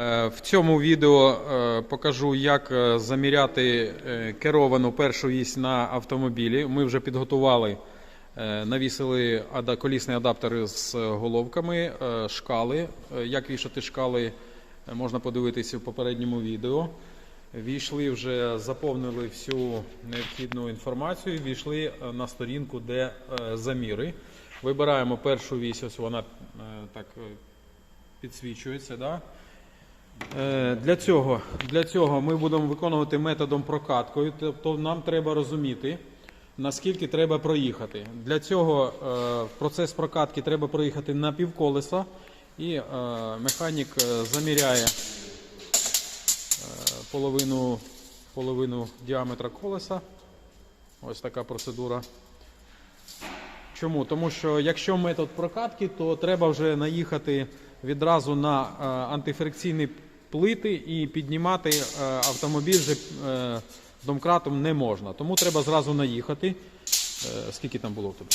Е, В цьому відео е, покажу, як е, заміряти керовану першу вісь на автомобілі. Ми вже підготували, навісили колісні адаптери з головками, шкали. Як вішати шкали, можна подивитися в попередньому відео. Війшли вже, заповнили всю необхідну інформацію, війшли на сторінку, де заміри. Вибираємо першу вісь, ось вона так підсвічується. Да? Е, Для цього, для цього ми будемо виконувати методом прокаткою, тобто нам треба розуміти, наскільки треба проїхати. Для цього е, процес прокатки треба проїхати на півколеса, і е, механік заміряє половину, половину діаметра колеса. Ось така процедура. Чому? Тому що якщо метод прокатки, то треба вже наїхати відразу на антифрикційні плити і піднімати е, автомобіль вже е, домкратом не можна. Тому треба зразу наїхати. Е, скільки там було в тебе?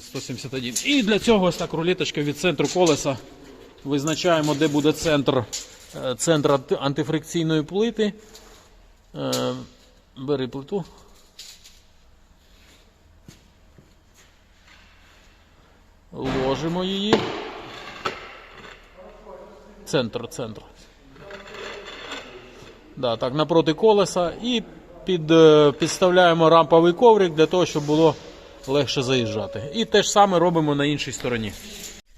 171. І для цього ось так рулеточка від центру колеса. Визначаємо, де буде центр, центр антифрикційної плити. Бери плиту. Ложимо її. Центр, центр. Да, так, напроти колеса і під, е, підставляємо рамповий коврик для того, щоб було легше заїжджати. І те ж саме робимо на іншій стороні.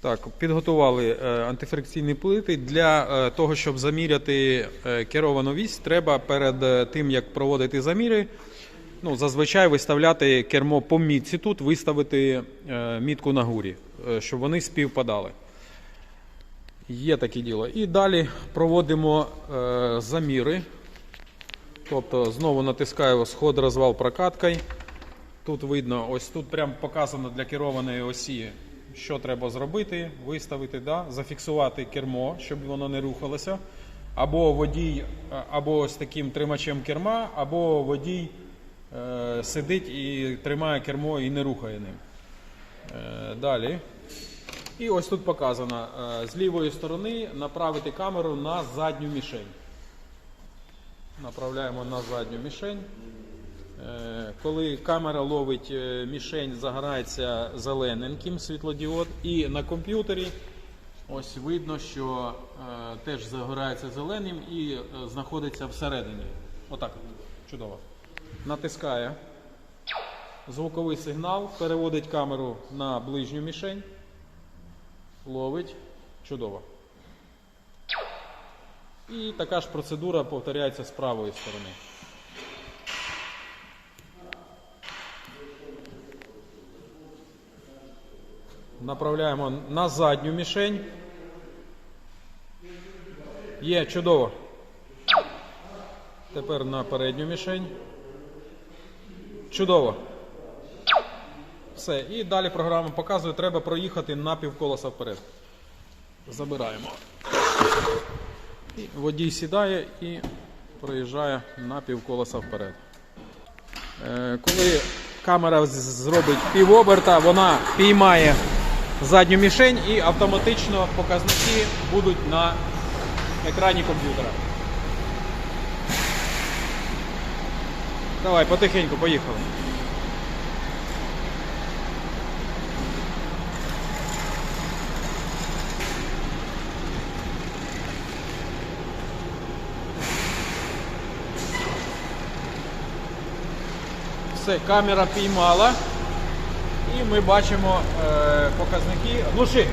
Так, підготували е, антифрикційні плити. Для е, того, щоб заміряти керовану вісь, треба перед тим, як проводити заміри, ну, зазвичай виставляти кермо по мітці тут, виставити мітку на гурі, щоб вони співпадали. Є таке діло. І далі проводимо е, заміри. Тобто знову натискаю сход розвал прокаткою. Тут видно, ось тут прям показано для керованої осі, що треба зробити, виставити, да? зафіксувати кермо, щоб воно не рухалося. Або водій, е, або ось таким тримачем керма, або водій е, сидить і тримає кермо і не рухає ним. Е, далі. І ось тут показано е, з лівої сторони направити камеру на задню мішень. Направляємо на задню мішень. Е, Коли камера ловить е, мішень, загорається зелененьким світлодіод. І на комп'ютері ось видно, що теж загорається зеленим і знаходиться всередині. Отак. Чудово. Натискає звуковий сигнал, переводить камеру на ближню мішень. Ловить. Чудово. І така ж процедура повторяється з правої сторони. Направляємо на задню мішень. Є, чудово. Тепер на передню мішень. Чудово. Все. І далі програма показує, треба проїхати на півколоса вперед. Забираємо. І водій сідає і проїжджає на півколоса вперед. Е, Коли камера зробить півоберта, вона піймає задню мішень і автоматично показники будуть на екрані комп'ютера. Давай, потихеньку, поїхали. Все, камера піймала. І ми бачимо е, показники. Глуши.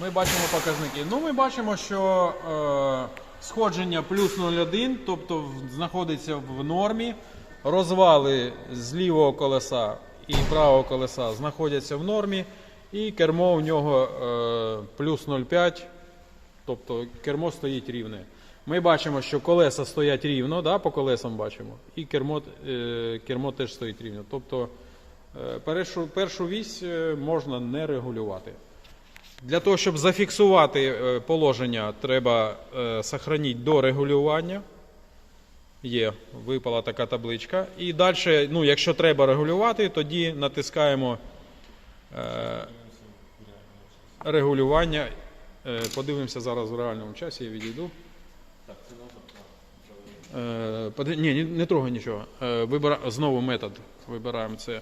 Ми бачимо показники. Ну, ми бачимо, що е, сходження плюс 0,1, тобто знаходиться в нормі. Розвали з лівого колеса і правого колеса знаходяться в нормі. І кермо у нього е, плюс 0,5, тобто кермо стоїть рівне. Ми бачимо, що колеса стоять рівно, да, по колесам бачимо, і кермо, е, кермо теж стоїть рівно. Тобто е, першу, першу вісь е, можна не регулювати. Для того, щоб зафіксувати положення, треба сохранити до регулювання. Є, випала така табличка. І далі, ну, якщо треба регулювати, тоді натискаємо. Регулювання. Подивимося зараз в реальному часі, я відійду. Е, поди- Ні, не трогай нічого. Е, Вибира... Знову метод. Вибираємо це.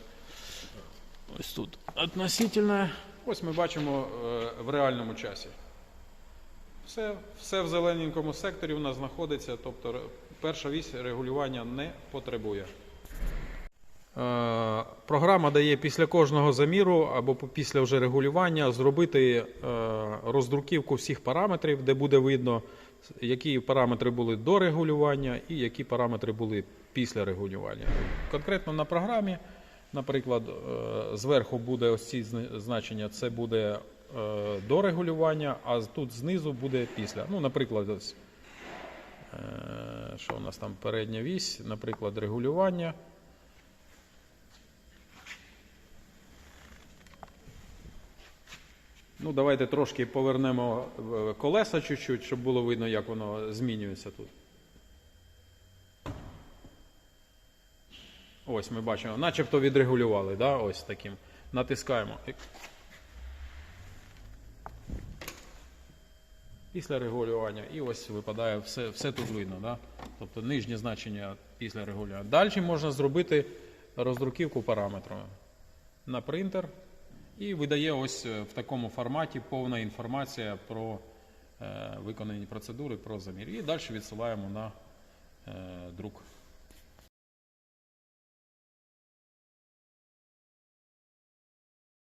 Ось тут. Относительне. Ось ми бачимо е, в реальному часі. Все, все в зелененькому секторі у нас знаходиться, тобто перша вісь регулювання не потребує. Програма дає після кожного заміру або після вже регулювання зробити роздруківку всіх параметрів, де буде видно, які параметри були до регулювання і які параметри були після регулювання. Конкретно на програмі, наприклад, е, зверху буде ось ці значення, це буде е, до регулювання, а тут знизу буде після. Ну, наприклад, ось, е, що у нас там передня вісь, наприклад, регулювання. Ну, давайте трошки повернемо е, колеса чуть-чуть, щоб було видно, як воно змінюється тут. Ось ми бачимо, начебто відрегулювали, да? ось таким. Натискаємо. Після регулювання. І ось випадає все, все тут видно. Да? Тобто нижнє значення після регулювання. Далі можна зробити роздруківку параметрами на принтер. І видає ось е, в такому форматі повна інформація про е, виконані процедури, про замір. І далі відсилаємо на е, друк.